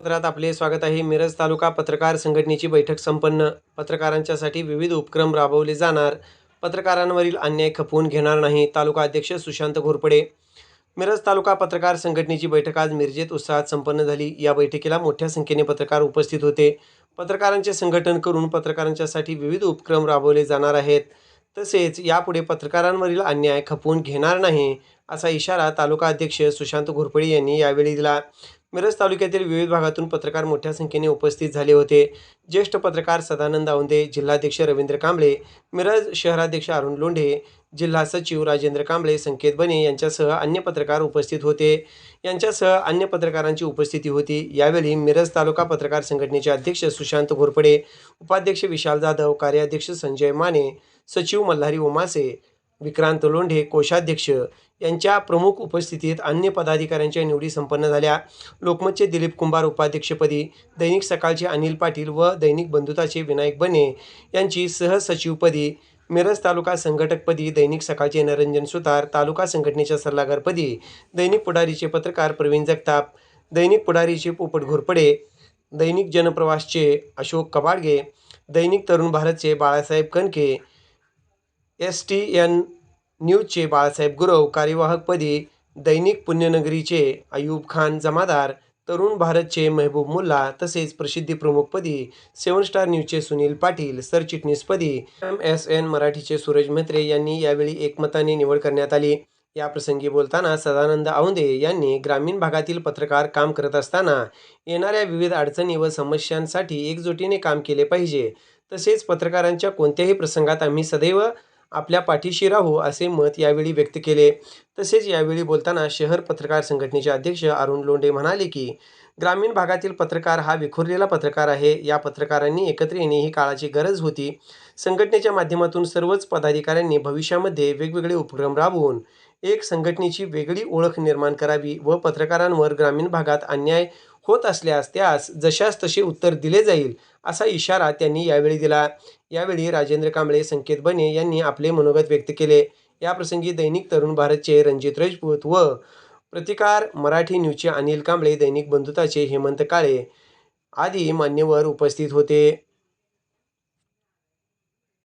पत्रात आपले स्वागत आहे. मिरज तालुका पत्रकार संघटनेची बैठक संपन्न. पत्रकारांच्यासाठी विविध उपक्रम राबवले जाणार. पत्रकारांवरील अन्याय खपवून घेणार नाही. तालुका अध्यक्ष सुशांत घोरपडे. मिरज तालुका पत्रकार संघटनेची बैठक आज मिरजेत उत्साहात संपन्न झाली. या बैठकीला मोठ्या संख्येने पत्रकार उपस्थित होते. पत्रकारांचे संघटन करून पत्रकारांच्यासाठी विविध उपक्रम राबवले जाणार आहेत. तसेच यापुढे पत्रकारांवरील अन्याय खपवून घेणार नाही असा इशारा तालुका अध्यक्ष सुशांत घोरपडे यांनी यावेळी दिला. मिरज तालुक्यातील विविध भागातून पत्रकार मोठ्या संख्येने उपस्थित झाले होते. ज्येष्ठ पत्रकार सदानंद औंदे जिल्हाध्यक्ष रवींद्र कांबळे मिरज शहराध्यक्ष अरुण लोंढे जिल्हा सचिव राजेंद्र कांबळे संकेत बने यांच्यासह अन्य पत्रकार उपस्थित होते. यांच्यासह अन्य पत्रकारांची उपस्थिती होती. यावेळी मिरज तालुका पत्रकार संघटनेचे अध्यक्ष सुशांत घोरपडे उपाध्यक्ष विशाल जाधव कार्याध्यक्ष संजय माने सचिव मल्हारी ओमासे विक्रांत लोंढे कोषाध्यक्ष यांच्या प्रमुख उपस्थितीत अन्य पदाधिकाऱ्यांच्या निवडी संपन्न झाल्या. लोकमतचे दिलीप कुंभार उपाध्यक्षपदी दैनिक सकाळचे अनिल पाटील व दैनिक बंधुताचे विनायक बने यांची सहसचिवपदी मिरज तालुका संघटकपदी दैनिक सकाळचे निरंजन सुतार तालुका संघटनेच्या सल्लागारपदी दैनिक पुढारीचे पत्रकार प्रवीण जगताप दैनिक पुढारीचे पोपट घोरपडे दैनिक जनप्रवासचे अशोक कबाडगे दैनिक तरुण भारतचे Balasaheb Kanke S T N न्यूजचे Balasaheb Gurav कार्यवाहकपदी दैनिक पुण्यनगरीचे अयूब खान जमादार तरुण भारतचे महबूब मुल्ला तसेच प्रसिद्धी प्रमुखपदी सेवन स्टार न्यूजचे सुनील पाटील सरचिटणीसपदी एम एस एन मराठीचे सूरज म्हेत्रे यांनी यावेळी एकमताने निवड करण्यात आली. या प्रसंगी बोलताना सदानंद औंदे यांनी ग्रामीण भागातील पत्रकार काम करत असताना येणाऱ्या विविध अडचणी व समस्यांसाठी एकजुटीने काम केले पाहिजे. तसेच पत्रकारांच्या कोणत्याही प्रसंगात आम्ही सदैव आपल्या पाठीशी राहू असे मत यावेळी व्यक्त केले. तसेच यावेळी बोलताना शहर पत्रकार संघटनेचे अध्यक्ष अरुण लोंढे म्हणाले की ग्रामीण भागातील पत्रकार हा विखुरलेला पत्रकार आहे. या पत्रकारांनी एकत्र येणे ही काळाची गरज होती. संघटनेच्या माध्यमातून सर्वच पदाधिकाऱ्यांनी भविष्यामध्ये वेगवेगळे उपक्रम राबवून एक संघटनेची वेगळी ओळख निर्माण करावी व पत्रकारांवर ग्रामीण भागात अन्याय होत असल्यास त्यास जशास तसे उत्तर दिले जाईल असा इशारा त्यांनी यावेळी दिला. यावेळी राजेंद्र कांबळे संकेत बने यांनी आपले मनोगत व्यक्त केले. याप्रसंगी दैनिक तरुण भारतचे रणजित राजपूत व प्रतिकार मराठी न्यूजचे अनिल कांबळे दैनिक बंधुताचे हेमंत काळे आदी मान्यवर उपस्थित होते.